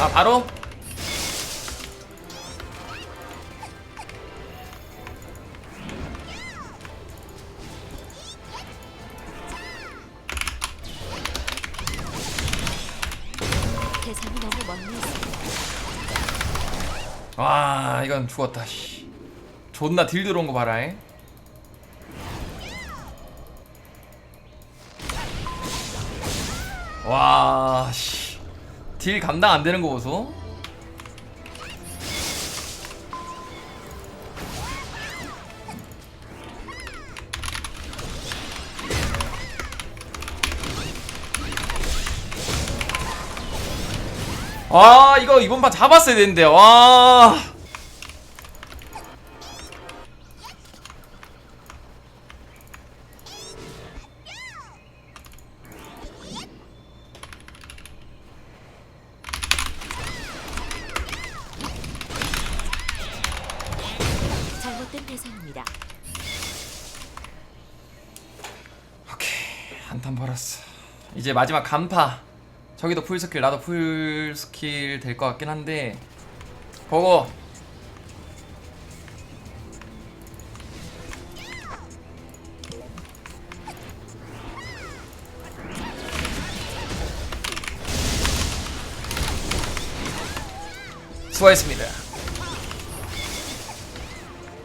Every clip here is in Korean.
아 바로 대상이 너무 멀리 있어. 와 이건 죽었다 씨. 존나 딜 들어온 거 봐라 잉. 와 씨. 딜 감당 안 되는 거 보소. 아 이거 이번 판 잡았어야 되는데. 와 잘못된 대상입니다. 오케이 한탄 벌었어. 이제 마지막 간파. 저기도 풀 스킬 나도 풀 스킬 될 것 같긴 한데. 보고. 수고했습니다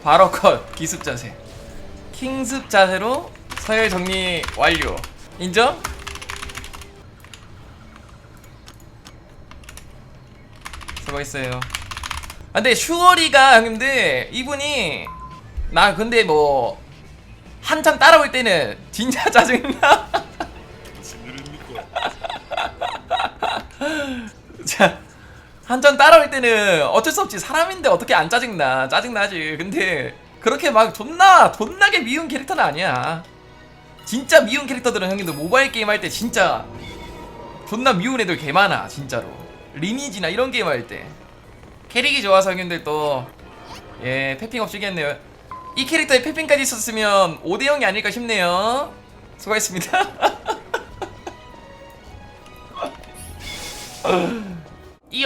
바로 컷 기습 자세 킹습 자세로 서열 정리 완료. 인정? 수고했어요. 아, 근데 슈어리가 형님들 이분이 나 근데 뭐 한참 따라올 때는 진짜 짜증나. 자 한참 따라올 때는 어쩔 수 없지. 사람인데 어떻게 안 짜증나. 짜증나지. 근데 그렇게 막 존나 존나게 미운 캐릭터는 아니야. 진짜 미운 캐릭터들은 형님들 모바일 게임 할 때 진짜 존나 미운 애들 개 많아 진짜로. 리니지나 이런 게임 할 때. 캐릭이 좋아서 형님들 또예 패핑 없이겠네요. 이 캐릭터에 패핑까지 있었으면 5대0이 아닐까 싶네요. 수고했습니다. 이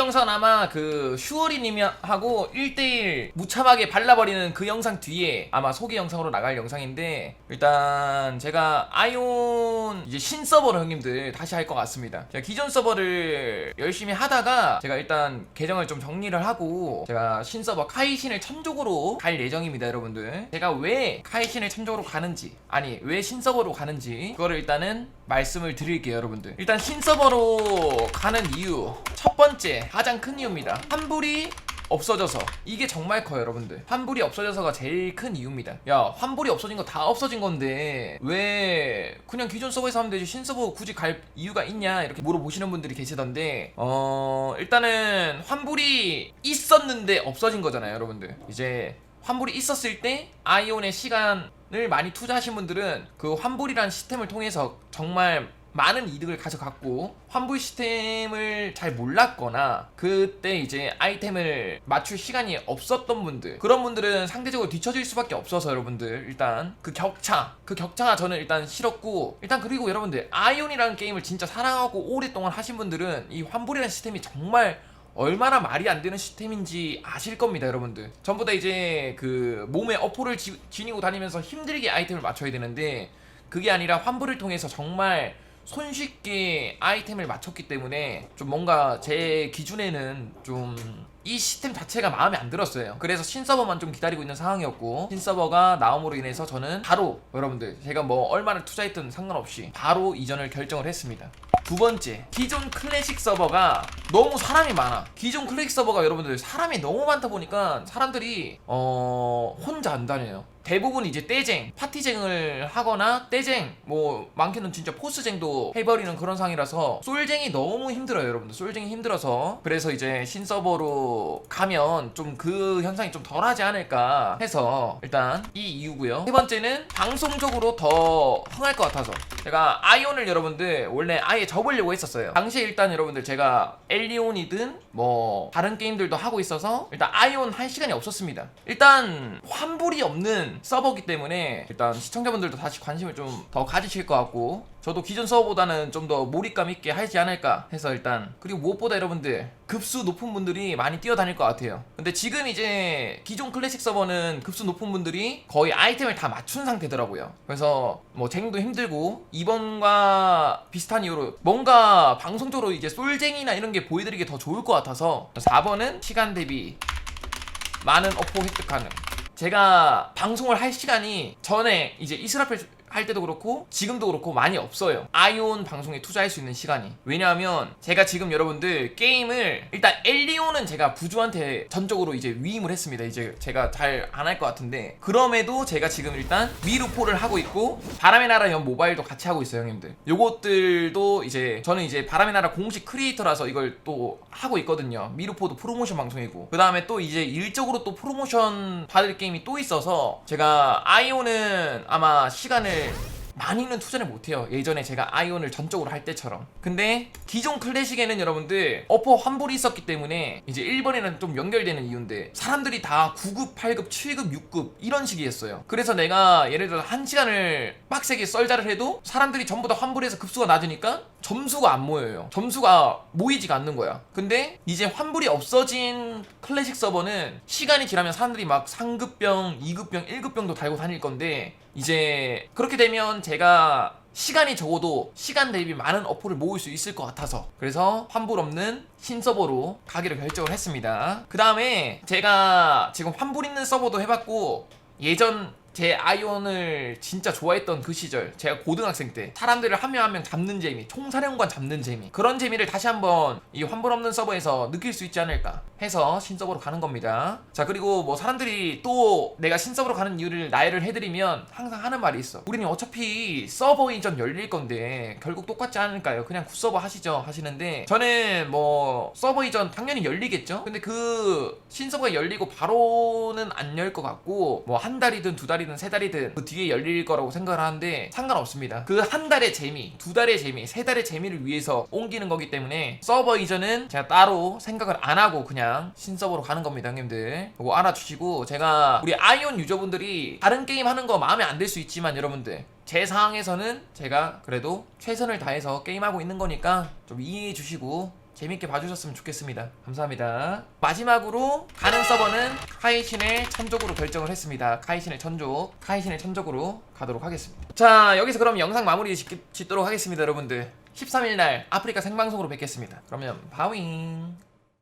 영상 아마 그 슈어리님하고 1대1 무참하게 발라버리는 그 영상 뒤에 아마 소개 영상으로 나갈 영상인데 일단 제가 아이온 이제 신 서버로 형님들 다시 할 것 같습니다. 제가 기존 서버를 열심히 하다가 제가 일단 계정을 좀 정리를 하고 제가 신 서버 카이신을 천족으로 갈 예정입니다 여러분들. 제가 왜 카이신을 천족으로 가는지 아니 왜 신 서버로 가는지 그거를 일단은 말씀을 드릴게요 여러분들. 일단 신 서버로 가는 이유. 첫 번째 가장 큰 이유입니다. 환불이 없어져서. 이게 정말 커요 여러분들. 환불이 없어져서가 제일 큰 이유입니다. 야 환불이 없어진 거 다 없어진 건데 왜 그냥 기존 서버에서 하면 되지? 신서버 굳이 갈 이유가 있냐? 이렇게 물어보시는 분들이 계시던데 어 일단은 환불이 있었는데 없어진 거잖아요 여러분들. 이제 환불이 있었을 때 아이온의 시간을 많이 투자하신 분들은 그 환불이라는 시스템을 통해서 정말 많은 이득을 가져갔고 환불 시스템을 잘 몰랐거나 그때 이제 아이템을 맞출 시간이 없었던 분들 그런 분들은 상대적으로 뒤처질 수밖에 없어서 여러분들 일단 그 격차 그 격차가 저는 일단 싫었고 일단 그리고 여러분들 아이온이라는 게임을 진짜 사랑하고 오랫동안 하신 분들은 이 환불이라는 시스템이 정말 얼마나 말이 안 되는 시스템인지 아실 겁니다, 여러분들. 전부 다 이제 그 몸에 어포를 지, 지니고 다니면서 힘들게 아이템을 맞춰야 되는데 그게 아니라 환불을 통해서 정말 손쉽게 아이템을 맞췄기 때문에 좀 뭔가 제 기준에는 좀 이 시스템 자체가 마음에 안 들었어요. 그래서 신서버만 좀 기다리고 있는 상황이었고 신서버가 나옴으로 인해서 저는 바로 여러분들 제가 뭐 얼마를 투자했든 상관없이 바로 이전을 결정을 했습니다. 두 번째, 기존 클래식 서버가 너무 사람이 많아. 기존 클래식 서버가 여러분들 사람이 너무 많다 보니까 사람들이 어 혼자 안 다녀요. 대부분 이제 떼쟁, 파티쟁을 하거나 떼쟁, 뭐 많게는 진짜 포스쟁도 해버리는 그런 상이라서 솔쟁이 너무 힘들어요, 여러분들. 솔쟁이 힘들어서 그래서 이제 신서버로 가면 좀 그 현상이 좀 덜하지 않을까 해서 일단 이 이유고요. 세 번째는 방송적으로 더 흥할 것 같아서 제가 아이온을 여러분들 원래 아예 접으려고 했었어요. 당시에 일단 여러분들 제가 엘리온이든 뭐 다른 게임들도 하고 있어서 일단 아이온 할 시간이 없었습니다. 일단 환불이 없는 서버기 때문에 일단 시청자분들도 다시 관심을 좀 더 가지실 것 같고 저도 기존 서버보다는 좀 더 몰입감 있게 하지 않을까 해서 일단 그리고 무엇보다 여러분들 급수 높은 분들이 많이 뛰어다닐 것 같아요. 근데 지금 이제 기존 클래식 서버는 급수 높은 분들이 거의 아이템을 다 맞춘 상태더라고요. 그래서 뭐 쟁도 힘들고 이번과 비슷한 이유로 뭔가 방송적으로 이제 솔쟁이나 이런 게 보여드리기 더 좋을 것 같아서 4번은 시간 대비 많은 어포 획득하는 제가 방송을 할 시간이 전에 이제 이스라펠 할 때도 그렇고 지금도 그렇고 많이 없어요. 아이온 방송에 투자할 수 있는 시간이. 왜냐하면 제가 지금 여러분들 게임을 일단 엘리온은 제가 부주한테 전적으로 이제 위임을 했습니다. 이제 제가 잘 안 할 것 같은데. 그럼에도 제가 지금 일단 미루포를 하고 있고 바람의 나라 연 모바일도 같이 하고 있어요 형님들. 요것들도 이제 저는 이제 바람의 나라 공식 크리에이터라서 이걸 또 하고 있거든요. 미루포도 프로모션 방송이고. 그 다음에 또 이제 일적으로 또 프로모션 받을 게임이 또 있어서 제가 아이온은 아마 시간을 많이는 투자를 못해요. 예전에 제가 아이온을 전적으로 할 때처럼. 근데 기존 클래식에는 여러분들 어퍼 환불이 있었기 때문에 이제 1번에는 좀 연결되는 이유인데 사람들이 다 9급, 8급, 7급, 6급 이런 식이었어요. 그래서 내가 예를 들어 한 시간을 빡세게 썰자를 해도 사람들이 전부 다 환불해서 급수가 낮으니까 점수가 안 모여요. 점수가 모이지가 않는 거야. 근데 이제 환불이 없어진 클래식 서버는 시간이 지나면 사람들이 막 상급병, 2급병, 1급병도 달고 다닐 건데 이제 그렇게 되면 제가 시간이 적어도 시간 대비 많은 어포를 모을 수 있을 것 같아서 그래서 환불 없는 신 서버로 가기로 결정을 했습니다. 그 다음에 제가 지금 환불 있는 서버도 해봤고 예전 제 아이온을 진짜 좋아했던 그 시절 제가 고등학생 때 사람들을 한 명 한 명 잡는 재미 총사령관 잡는 재미 그런 재미를 다시 한번 이 환불 없는 서버에서 느낄 수 있지 않을까 해서 신서버로 가는 겁니다. 자 그리고 뭐 사람들이 또 내가 신서버로 가는 이유를 나열을 해드리면 항상 하는 말이 있어. 우리는 어차피 서버 이전 열릴 건데 결국 똑같지 않을까요? 그냥 굿서버 하시죠 하시는데 저는 뭐 서버 이전 당연히 열리겠죠? 근데 그 신서버가 열리고 바로는 안 열 것 같고 뭐 한 달이든 두 달이든 세 달이든 그 뒤에 열릴 거라고 생각을 하는데 상관없습니다. 그 한 달의 재미 두 달의 재미 세 달의 재미를 위해서 옮기는 거기 때문에 서버 이전은 제가 따로 생각을 안 하고 그냥 신서버로 가는 겁니다 형님들. 그거 알아주시고 제가 우리 아이온 유저분들이 다른 게임 하는 거 마음에 안 들 수 있지만 여러분들 제 상황에서는 제가 그래도 최선을 다해서 게임하고 있는 거니까 좀 이해해 주시고 재밌게 봐주셨으면 좋겠습니다. 감사합니다. 마지막으로 가는 서버는 카이신의 천족으로 결정을 했습니다. 카이신의 천족, 카이신의 천족으로 가도록 하겠습니다. 자, 여기서 그럼 영상 마무리 짓, 짓도록 하겠습니다, 여러분들. 13일 날 아프리카 생방송으로 뵙겠습니다. 그러면 바윙.